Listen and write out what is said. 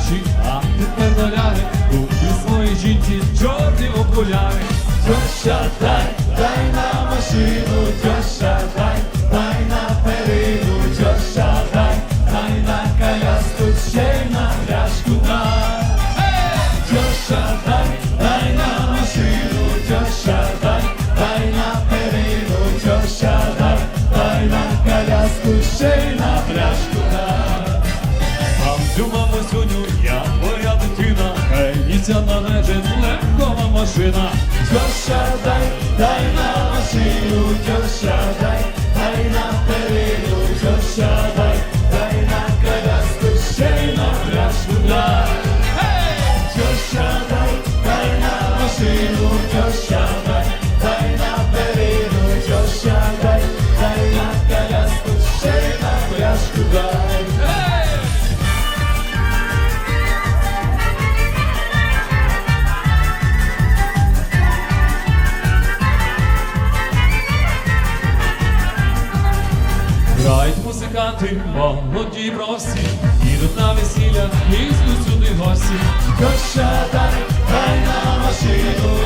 гроші, а тепер доляри. Куплю своїй жінці чорні окуляри. Тьоща, дай, дай на машину, тьоща, дай, дай на перину, тьоща, дай, дай на коляску, ще й на пляшку дай. Тьоща, дай, дай на машину, тьоща, дай, дай на перину, тьоща, дай, дай на коляску, ще й на пляшку ніця належить легкова машина. Тьоша, дай, дай на машину, тьоша, дай, дай на перину, Грають музиканти, молоді бровсі, ідуть на весілля, лізуть сюди гості. Коща, дай на машину.